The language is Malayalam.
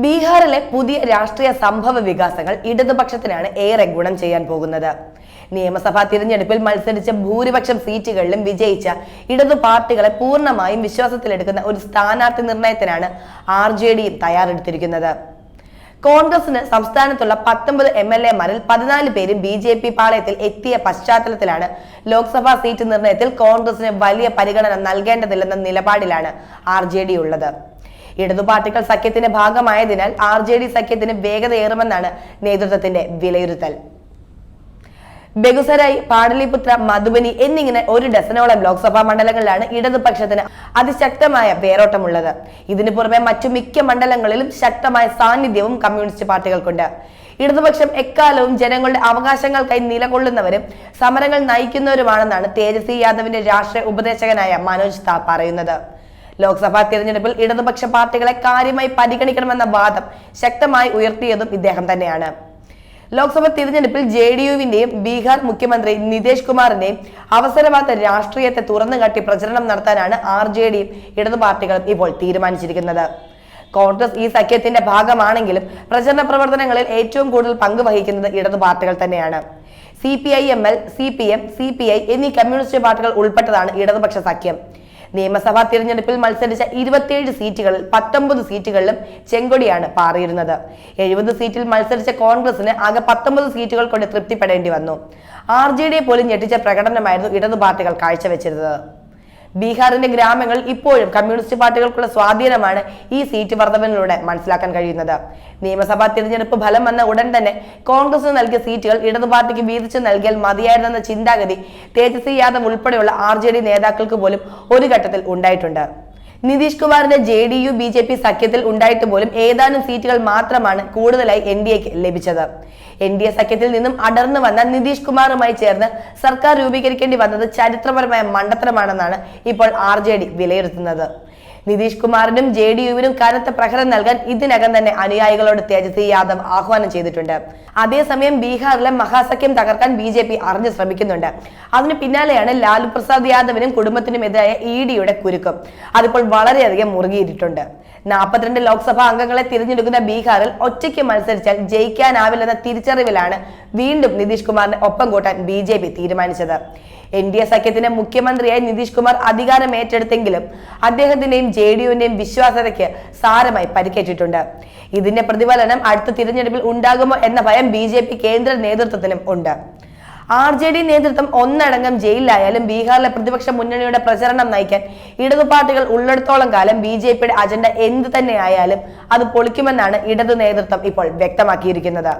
ബീഹാറിലെ പുതിയ രാഷ്ട്രീയ സംഭവ വികാസങ്ങൾ ഇടതുപക്ഷത്തിനാണ് ഏറെ ഗുണം ചെയ്യാൻ പോകുന്നത്. നിയമസഭാ തിരഞ്ഞെടുപ്പിൽ മത്സരിച്ച ഭൂരിപക്ഷം സീറ്റുകളിലും വിജയിച്ച ഇടതു പാർട്ടികളെ പൂർണമായും വിശ്വാസത്തിലെടുക്കുന്ന ഒരു സ്ഥാനാർത്ഥി നിർണയത്തിനാണ് ആർ ജെ ഡിയും തയ്യാറെടുത്തിരിക്കുന്നത്. കോൺഗ്രസിന് സംസ്ഥാനത്തുള്ള പത്തൊമ്പത് എം എൽ എമാരിൽ പതിനാല് പേരും ബി ജെ പി പാളയത്തിൽ എത്തിയ പശ്ചാത്തലത്തിലാണ് ലോക്സഭാ സീറ്റ് നിർണയത്തിൽ കോൺഗ്രസിന് വലിയ പരിഗണന നൽകേണ്ടതില്ലെന്ന നിലപാടിലാണ് ആർ ജെ ഡി ഉള്ളത്. ഇടതു പാർട്ടികൾ സഖ്യത്തിന്റെ ഭാഗമായതിനാൽ ആർ ജെ ഡി സഖ്യത്തിന് വേഗതയേറുമെന്നാണ് നേതൃത്വത്തിന്റെ വിലയിരുത്തൽ. ബെഗുസരായി പാടലിപുത്ര മധുബനി എന്നിങ്ങനെ ഒരു ഡസനോളം ലോക്സഭാ മണ്ഡലങ്ങളിലാണ് ഇടതുപക്ഷത്തിന് അതിശക്തമായ വേരോട്ടമുള്ളത്. ഇതിനു പുറമെ മറ്റു മിക്ക മണ്ഡലങ്ങളിലും ശക്തമായ സാന്നിധ്യവും കമ്മ്യൂണിസ്റ്റ് പാർട്ടികൾക്കുണ്ട്. ഇടതുപക്ഷം എക്കാലവും ജനങ്ങളുടെ അവകാശങ്ങൾക്കായി നിലകൊള്ളുന്നവരും സമരങ്ങൾ നയിക്കുന്നവരുമാണെന്നാണ് തേജസ്വി യാദവിന്റെ രാഷ്ട്രീയ ഉപദേശകനായ മനോജ് താ പറയുന്നത്. ലോക്സഭാ തിരഞ്ഞെടുപ്പിൽ ഇടതുപക്ഷ പാർട്ടികളെ കാര്യമായി പരിഗണിക്കണമെന്ന വാദം ശക്തമായി ഉയർത്തിയതും ഇദ്ദേഹം തന്നെയാണ്. ലോക്സഭാ തിരഞ്ഞെടുപ്പിൽ ജെ ഡി യുവിന്റെയും ബീഹാർ മുഖ്യമന്ത്രി നിതീഷ് കുമാറിന്റെയും അവസരവാദ രാഷ്ട്രീയത്തെ തുറന്നുകാട്ടി പ്രചരണം നടത്താനാണ് ആർ ജെ ഡിയും ഇടതു പാർട്ടികളും ഇപ്പോൾ തീരുമാനിച്ചിരിക്കുന്നത്. കോൺഗ്രസ് ഈ സഖ്യത്തിന്റെ ഭാഗമാണെങ്കിലും പ്രചരണ പ്രവർത്തനങ്ങളിൽ ഏറ്റവും കൂടുതൽ പങ്കുവഹിക്കുന്നത് ഇടതു പാർട്ടികൾ തന്നെയാണ്. C P I M L C P M C P I എന്നീ കമ്മ്യൂണിസ്റ്റ് പാർട്ടികൾ ഉൾപ്പെട്ടതാണ് ഇടതുപക്ഷ സഖ്യം. നിയമസഭാ തിരഞ്ഞെടുപ്പിൽ മത്സരിച്ച ഇരുപത്തിയേഴ് സീറ്റുകളിൽ പത്തൊമ്പത് സീറ്റുകളിലും ചെങ്കൊടിയാണ് പാറിയിരുന്നത്. എഴുപത് സീറ്റിൽ മത്സരിച്ച കോൺഗ്രസിന് ആകെ പത്തൊമ്പത് സീറ്റുകൾ കൊണ്ട് തൃപ്തിപ്പെടേണ്ടി വന്നു. ആർ ജെ ഡിയെ പോലും ഞെട്ടിച്ച പ്രകടനമായിരുന്നു ഇടതു പാർട്ടികൾ കാഴ്ചവെച്ചിരുന്നത്. ബീഹാറിന്റെ ഗ്രാമങ്ങൾ ഇപ്പോഴും കമ്മ്യൂണിസ്റ്റ് പാർട്ടികൾക്കുള്ള സ്വാധീനമാണ് ഈ സീറ്റ് വർധനവിലൂടെ മനസ്സിലാക്കാൻ കഴിയുന്നത്. നിയമസഭാ തിരഞ്ഞെടുപ്പ് ഫലം വന്ന ഉടൻ തന്നെ കോൺഗ്രസിന് നൽകിയ സീറ്റുകൾ ഇടതു പാർട്ടിക്ക് വീതിച്ചു നൽകിയാൽ മതിയായിരുന്നെന്ന ചിന്താഗതി തേജസ്വി യാദവ് ഉൾപ്പെടെയുള്ള ആർ നേതാക്കൾക്ക് പോലും ഒരു ഘട്ടത്തിൽ ഉണ്ടായിട്ടുണ്ട്. നിതീഷ് കുമാറിന്റെ J D U B J P സഖ്യത്തിൽ ഉണ്ടായിട്ട് പോലും ഏതാനും സീറ്റുകൾ മാത്രമാണ് കൂടുതലായി എൻ ഡി എക്ക് ലഭിച്ചത്. എൻ ഡി എ സഖ്യത്തിൽ നിന്നും അടർന്നു വന്ന നിതീഷ് കുമാറുമായി ചേർന്ന് സർക്കാർ രൂപീകരിക്കേണ്ടി വന്നത് ചരിത്രപരമായ മണ്ടത്തരമാണെന്നാണ് ഇപ്പോൾ ആർ ജെ ഡി വിലയിരുത്തുന്നത്. നിതീഷ് കുമാറിനും ജെ ഡി യുവിനും കനത്ത പ്രഹരം നൽകാൻ ഇതിനകം തന്നെ അനുയായികളോട് തേജസ്വി യാദവ് ആഹ്വാനം ചെയ്തിട്ടുണ്ട്. അതേസമയം ബീഹാറിലെ മഹാസഖ്യം തകർക്കാൻ ബി ജെ പി അറിഞ്ഞു ശ്രമിക്കുന്നുണ്ട്. അതിന് പിന്നാലെയാണ് ലാലു പ്രസാദ് യാദവിനും കുടുംബത്തിനുമെതിരായ ഇ ഡിയുടെ കുരുക്കം. അതിപ്പോൾ വളരെയധികം മുറുകിയിട്ടുണ്ട് നാൽപ്പത്തിരണ്ട് ലോക്സഭാ അംഗങ്ങളെ തിരഞ്ഞെടുക്കുന്ന ബീഹാറിൽ ഒറ്റയ്ക്ക് മത്സരിച്ചാൽ ജയിക്കാനാവില്ലെന്ന തിരിച്ചറിവിലാണ് വീണ്ടും നിതീഷ് കുമാറിനെ ഒപ്പം കൂട്ടാൻ ബി തീരുമാനിച്ചത്. എൻ ഡി എ സഖ്യത്തിന്റെ മുഖ്യമന്ത്രിയായി നിതീഷ് കുമാർ അധികാരം ഏറ്റെടുത്തെങ്കിലും അദ്ദേഹത്തിന്റെയും ജെ ഡി യുവിന്റെയും വിശ്വാസ്യതയ്ക്ക് സാരമായി പരിക്കേറ്റിട്ടുണ്ട്. ഇതിന്റെ പ്രതിഫലനം അടുത്ത തിരഞ്ഞെടുപ്പിൽ ഉണ്ടാകുമോ എന്ന ഭയം ബി ജെ പി കേന്ദ്ര നേതൃത്വത്തിനും ഉണ്ട്. ആർ ജെ ഡി നേതൃത്വം ഒന്നടങ്കം ജയിലിലായാലും ബീഹാറിലെ പ്രതിപക്ഷ മുന്നണിയുടെ പ്രചരണം നയിക്കാൻ ഇടതു പാർട്ടികൾ ഉള്ളിടത്തോളം കാലം ബി ജെ പിയുടെ അജണ്ട എന്ത് തന്നെ ആയാലും അത് പൊളിക്കുമെന്നാണ് ഇടതു നേതൃത്വം ഇപ്പോൾ വ്യക്തമാക്കിയിരിക്കുന്നത്.